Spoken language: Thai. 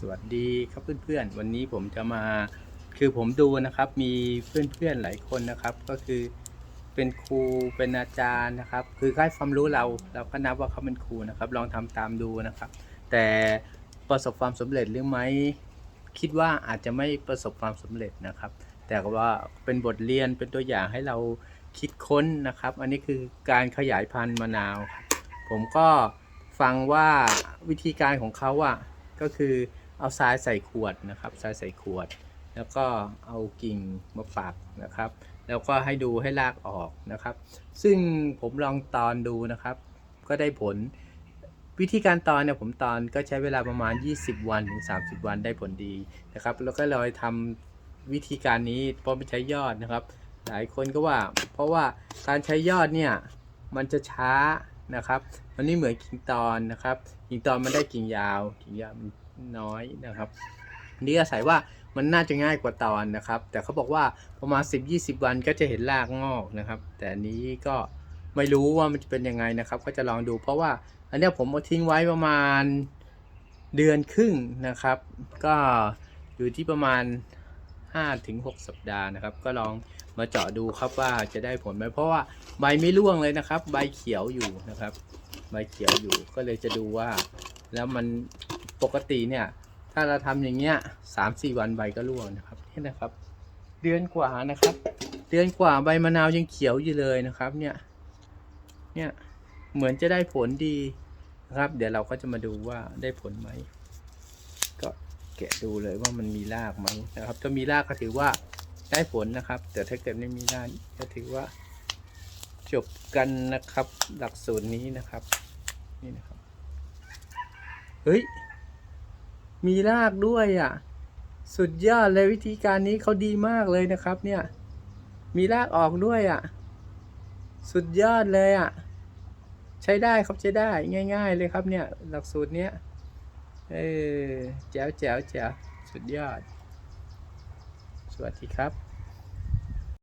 สวัสดีครับเพื่อนๆ วันนี้ผมจะมาคือผมดูนะครับมีเพื่อนๆหลายคนนะครับ ก็คือเป็นครูเป็นอาจารย์นะครับ คือให้ความรู้เราเราก็นับว่าเขาเป็นครูนะครับ ลองทำตามดูนะครับ แต่ประสบความสำเร็จหรือไม่คิดว่าอาจจะไม่ประสบความสำเร็จนะครับ แต่ว่าเป็นบทเรียนเป็นตัวอย่างให้เราคิดค้นนะครับ อันนี้คือการขยายพันธุ์มะนาวครับผมก็ฟังว่าวิธีการของเขาอะก็คือ เอาทรายใส่ขวดนะครับทรายใส่ขวด แล้วก็เอากิ่งมาปักนะครับ แล้วก็ให้ดูให้ลากออกนะครับ ซึ่งผมลองตอนดูนะครับ ก็ได้ผลวิธีการตอนเนี่ยผมตอนก็ใช้เวลาประมาณ 20 วันถึง 30 วันได้ผลดีนะครับ แล้วก็เลยทำวิธีการนี้เพราะไม่ใช้ยอดนะครับ หลายคนก็ว่า เพราะว่าการใช้ยอดเนี่ยมันจะช้านะครับ มันไม่เหมือนกิ่งตอนนะครับ กิ่งตอนมันได้กิ่งยาวกิ่งยาว น้อยนะครับนี่อาศัยว่ามันน่าจะง่ายกว่าตอนนะครับ แต่เขาบอกว่าประมาณ 10-20 วันก็จะเห็นรากงอกนะครับ แต่อันนี้ก็ไม่รู้ว่ามันจะเป็นยังไงนะครับ ก็จะลองดู เพราะว่าอันนี้ผมเอาทิ้งไว้ประมาณเดือนครึ่งนะครับ ก็อยู่ที่ประมาณ 5-6 สัปดาห์นะครับ ก็ลองมาเจาะดูครับว่าจะได้ผลไหมเพราะว่าใบไม่ร่วงเลยนะครับ ใบเขียวอยู่นะครับ ใบเขียวอยู่ก็เลยจะดูว่าแล้วมัน ปกติเนี่ย ถ้าเราทำอย่างเงี้ยสามสี่วันใบก็ร่วงนะครับนี่นะครับ เดือนกว่านะครับ เดือนกว่าใบมะนาวยังเขียวอยู่เลยนะครับ เนี่ย เนี่ยเหมือนจะได้ผลดีนะครับ เดี๋ยวเราก็จะมาดูว่าได้ผลไหมก็แกะดูเลยว่ามันมีรากไหมนะครับ ถ้ามีรากก็ถือว่าได้ผลนะครับ แต่ถ้าเกิดไม่มีรากก็ถือว่าจบกันนะครับหลักสูตรนี้นะครับ นี่นะครับ เฮ้ย มีรากด้วยอะ สุดยอดเลยวิธีการนี้เขาดีมากเลยนะครับ เนี่ย มีรากออกด้วยอะ สุดยอดเลยอะ ใช้ได้ครับใช้ได้ง่าย ๆ เลยครับเนี่ย หลักสูตรเนี้ยเออแจ๋วแจ๋วแจ๋วสุดยอด สวัสดีครับ